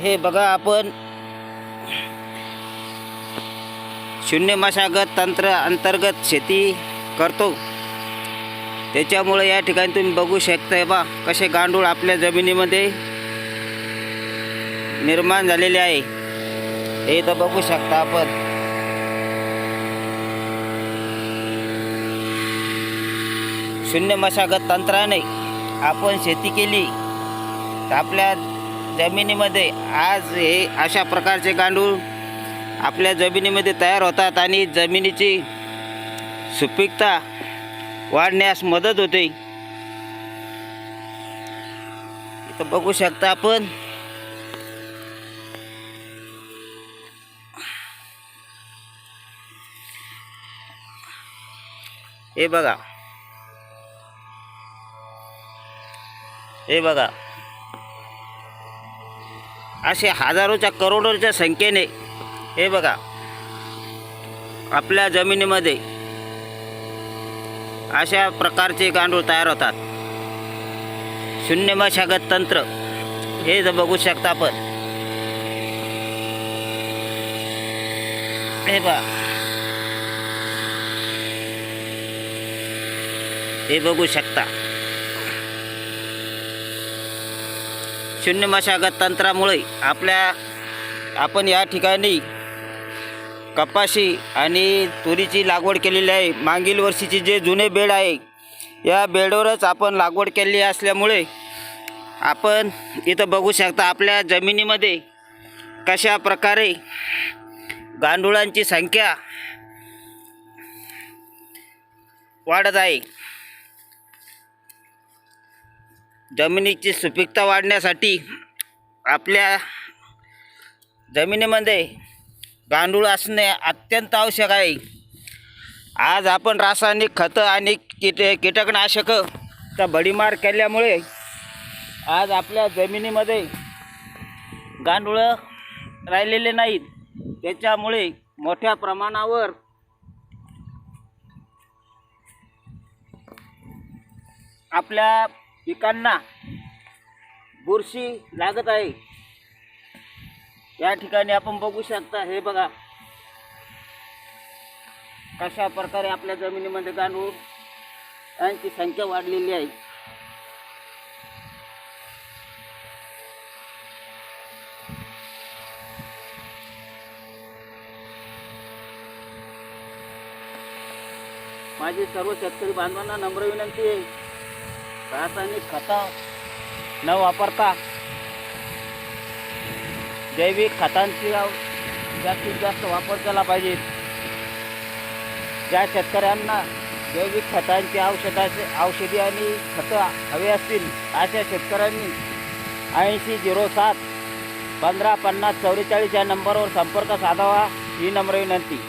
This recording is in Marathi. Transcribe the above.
हे बघा आपण. शून्य मशागत तंत्र अंतर्गत शेती करतो. त्याच्यामुळे या ठिकाणी तुम्ही बघू शकताय बा कसे गांडूळ आपल्या जमिनीमध्ये निर्माण झालेले आहे. हे इथं बघू शकता आपण. शून्य मशागत तंत्राने आपण शेती केली. तर आपल्या जमिनीमध्ये आज हे अशा प्रकारचे गांडूळ आपल्या जमिनीमध्ये तयार होतात आणि जमिनीची सुपीकता वाढण्यास मदत होते. इथं बघू शकता आपण. हे बघा. हे बघा. असे हजारोच्या करोडोच्या संख्येने हे बघा आपल्या जमिनीमध्ये अशा प्रकारचे गांडूळ तयार होतात. शून्य मशागत तंत्र हे जर बघू शकता आपण. हे बघा. हे बघू शकता. शून्य मशागत तंत्रामुळे आपल्या आपण या ठिकाणी कपाशी आणि तुरीची लागवड केलेली आहे. मागील वर्षीचे जे जुने बेड आहे या बेडवरच आपण लागवड केलेली असल्यामुळे आपण इथं बघू शकता आपल्या जमिनीमध्ये कशा प्रकारे गांडुळांची संख्या वाढत आहे. जमिनीची सुपीकता वाढण्यासाठी आपल्या जमिनीमध्ये गांडूळ असणे अत्यंत आवश्यक आहे. आज आपण रासायनिक खतं आणि कीट कीटकनाशकचा भडीमार केल्यामुळे आज आपल्या जमिनीमध्ये गांडूळं राहिलेले नाहीत. त्याच्यामुळे मोठ्या प्रमाणावर आपल्या पिकांना बुरशी लागत आहे. या ठिकाणी आपण बघू शकता हे बघा. कशा प्रकारे आपल्या जमिनीमध्ये गांडूळ यांची संख्या वाढलेली आहे. माझी सर्व शेतकरी बांधवांना नम्र विनंती आहे. रासायनिक खता न वापरता जैविक खतांची जास्तीत जास्त वापर केला पाहिजे. ज्या शेतकऱ्यांना जैविक खतांची औषधाचे औषधी आणि खतं हवे असतील अशा शेतकऱ्यांनी ऐंशी झिरो सात पंधरा पन्नास चौवेचाळीस या नंबरवर संपर्क साधावा ही नम्र विनंती.